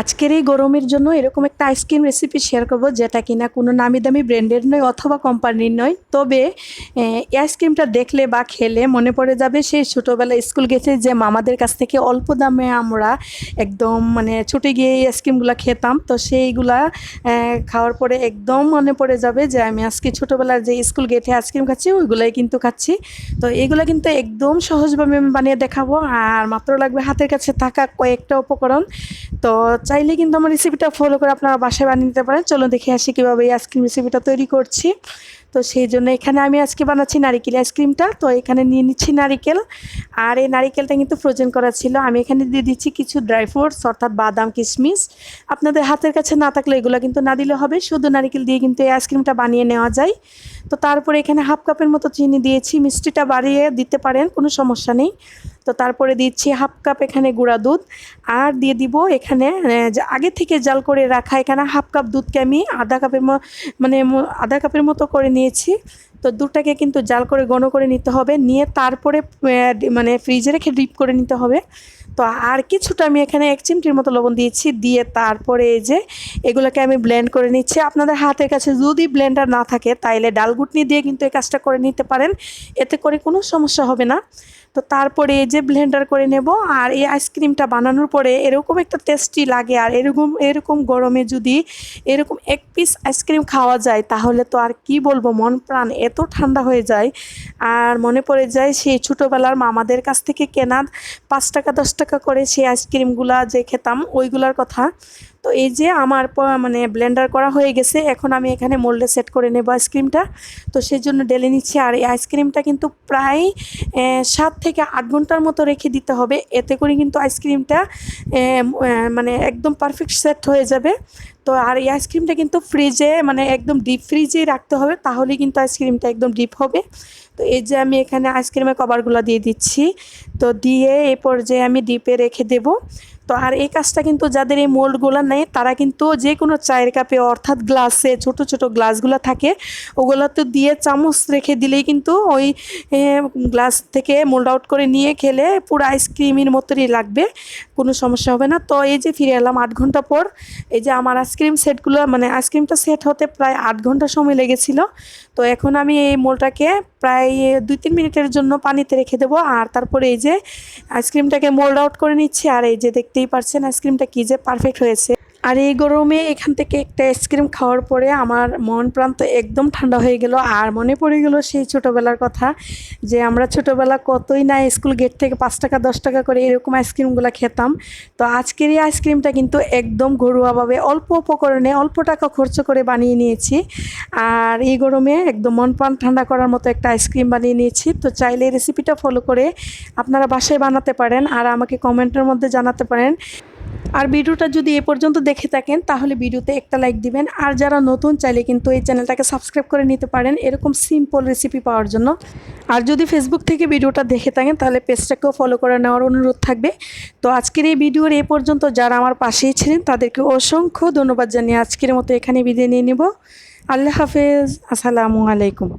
আজকের এই গরমের জন্য এরকম একটা আইসক্রিম রেসিপি শেয়ার করব, যেটা কিনা কোনো নামি দামি ব্র্যান্ডের নয় অথবা কোম্পানির নয়। তবে এই আইসক্রিমটা দেখলে বা খেলে মনে পড়ে যাবে সেই ছোটোবেলায় স্কুল গেছে যে মামাদের কাছ থেকে অল্প দামে আমরা একদম মানে ছুটে গিয়ে এই আইসক্রিমগুলো খেতাম। তো সেইগুলা খাওয়ার পরে একদম মনে পড়ে যাবে যে আমি আজকে ছোটোবেলার যে স্কুল গেটে আইসক্রিম খাচ্ছি, ওইগুলাই কিন্তু খাচ্ছি। তো এগুলো কিন্তু একদম সহজভাবে আমি বানিয়ে দেখাবো। আর মাত্র লাগবে হাতের কাছে থাকা কয়েকটা উপকরণ। তো চাইলে কিন্তু আমার রেসিপিটা ফলো করে আপনারা বাসায় বানিয়ে নিতে পারেন। চলো দেখে আসি কীভাবে এই আইসক্রিম রেসিপিটা তৈরি করছি। তো সেই জন্য এখানে আমি আজকে বানাচ্ছি নারিকেল আইসক্রিমটা তো এখানে নিয়ে নিচ্ছি নারিকেল। আর এই নারিকেলটা কিন্তু ফ্রোজেন করা ছিল। আমি এখানে দিয়ে দিচ্ছি কিছু ড্রাই ফ্রুটস অর্থাৎ বাদাম, কিশমিশ। আপনাদের হাতের কাছে না থাকলে এগুলো কিন্তু না দিলে হবে। শুধু নারিকেল দিয়ে কিন্তু এই আইসক্রিমটা বানিয়ে নেওয়া যায়। তো তারপরে এখানে হাফ কাপের মতো চিনি দিয়েছি, মিষ্টিটা বাড়িয়ে দিতে পারেন, কোনো সমস্যা নেই। তো তারপরে দিচ্ছি হাফ কাপ এখানে গুঁড়া দুধ, আর দিয়ে দিব এখানে আগে থেকে জাল করে রাখা এখানে হাফ কাপ দুধকে আমি আধা কাপের মানে আধা কাপের মতো করে নিয়েছি। তো দুটাকে কিন্তু জাল করে গণ করে নিতে হবে। নিয়ে তারপরে মানে ফ্রিজে রেখে ডিপ করে নিতে হবে। তো আর কিছুটা আমি এখানে এক চিমটির মতো লবণ দিয়েছি। দিয়ে তারপরে এই যে এগুলোকে আমি ব্লেন্ড করে নিচ্ছি। আপনাদের হাতের কাছে যদি ব্লেন্ডার না থাকে, তাইলে ডালগুটনি দিয়ে কিন্তু এই কাজটা করে নিতে পারেন। এতে করে কোনো সমস্যা হবে না। তো তারপরে এই যে ব্লেন্ডার করে নেব আর এই আইসক্রিমটা বানানোর পরে এরকম একটা টেস্টি লাগে আর এরকম এরকম গরমে যদি এরকম এক পিস আইসক্রিম খাওয়া যায়, তাহলে তো আর কি বলব, মন প্রাণ এত ঠান্ডা হয়ে যায়। আর মনে পড়ে যায় সেই ছোটোবেলার মামাদের কাছ থেকে কেনা পাঁচ টাকা, দশ টাকা করে সেই আইসক্রিমগুলা যে খেতাম, ওইগুলার কথা। তো এই যে আমার মানে ব্লেন্ডার করা হয়ে গেছে, এখন আমি এখানে মোল্ডে সেট করে নেব আইসক্রিমটা। তো সেই জন্য ডেলে নিচ্ছি, আর এই আইসক্রিমটা কিন্তু প্রায় সাত থেকে আট ঘণ্টার মতো রেখে দিতে হবে। এতে করে কিন্তু আইসক্রিমটা মানে একদম পারফেক্ট সেট হয়ে যাবে। তো আর এই আইসক্রিমটা কিন্তু ফ্রিজে মানে একদম ডিপ ফ্রিজেই রাখতে হবে, তাহলেই কিন্তু আইসক্রিমটা একদম ডিপ হবে। তো এই যে আমি এখানে আইসক্রিমের কভারগুলো দিয়ে দিচ্ছি। তো দিয়ে এই পর্যায়ে আমি ডিপে রেখে দেব। তো আর এই কাজটা কিন্তু যাদের এই মোল্ডগুলো নেই, তারা কিন্তু যে কোনো চায়ের কাপে অর্থাৎ গ্লাসে ছোট ছোট গ্লাসগুলো থাকে ওগুলো তো দিয়ে চামচ রেখে দিলেই কিন্তু ওই গ্লাস থেকে মোল্ড আউট করে নিয়ে খেলে পুরো আইসক্রিমের মতোই লাগবে, কোনো সমস্যা হবে না। তো এই যে ফিরে এলাম আট ঘণ্টা পর, এই যে আমার আইসক্রিম সেটগুলো মানে আইসক্রিমটা সেট হতে প্রায় আট ঘণ্টা সময় লেগেছিল। তো এখন আমি এই মোলটাকে প্রায় দুই, তিন মিনিটের জন্য পানিতে রেখে দেবো, আর তারপরে এই যে আইসক্রিমটাকে মোল্ড আউট করে নিচ্ছি, আর এই যে দেখতেই পারছেন আইসক্রিমটা কি যে পারফেক্ট হয়েছে। আর এই গরমে এখান থেকে একটা আইসক্রিম খাওয়ার পরে আমার মন প্রান্ত একদম ঠান্ডা হয়ে গেল। আর মনে পড়ে গেল সেই ছোটোবেলার কথা যে আমরা ছোটোবেলা কতই না স্কুল গেট থেকে পাঁচ টাকা, দশ টাকা করে এরকম আইসক্রিমগুলো খেতাম। তো আজকের এই আইসক্রিমটা কিন্তু একদম ঘরোয়াভাবে অল্প উপকরণে অল্প টাকা খরচ করে বানিয়ে নিয়েছি। আর এই গরমে একদম মন প্রাণ ঠান্ডা করার মতো একটা আইসক্রিম বানিয়ে নিয়েছি। তো চাইলে রেসিপিটা ফলো করে আপনারা বাসায় বানাতে পারেন আর আমাকে কমেন্টের মধ্যে জানাতে পারেন। আর ভিডিওটা যদি এ পর্যন্ত দেখে থাকেন, তাহলে ভিডিওতে একটা লাইক দিবেন। আর যারা নতুন, চাইলে কিন্তু এই চ্যানেলটাকে সাবস্ক্রাইব করে নিতে পারেন এরকম সিম্পল রেসিপি পাওয়ার জন্য। আর যদি ফেসবুক থেকে ভিডিওটা দেখে থাকেন, তাহলে পেজটাকেও ফলো করে নেওয়ার অনুরোধ থাকবে। তো আজকের এই ভিডিওর এ পর্যন্ত যারা আমার পাশেই ছিলেন, তাদেরকে অসংখ্য ধন্যবাদ জানিয়ে আজকের মতো এখানে বিদায় নিয়ে নেব। আল্লাহ হাফেজ। আসসালামু আলাইকুম।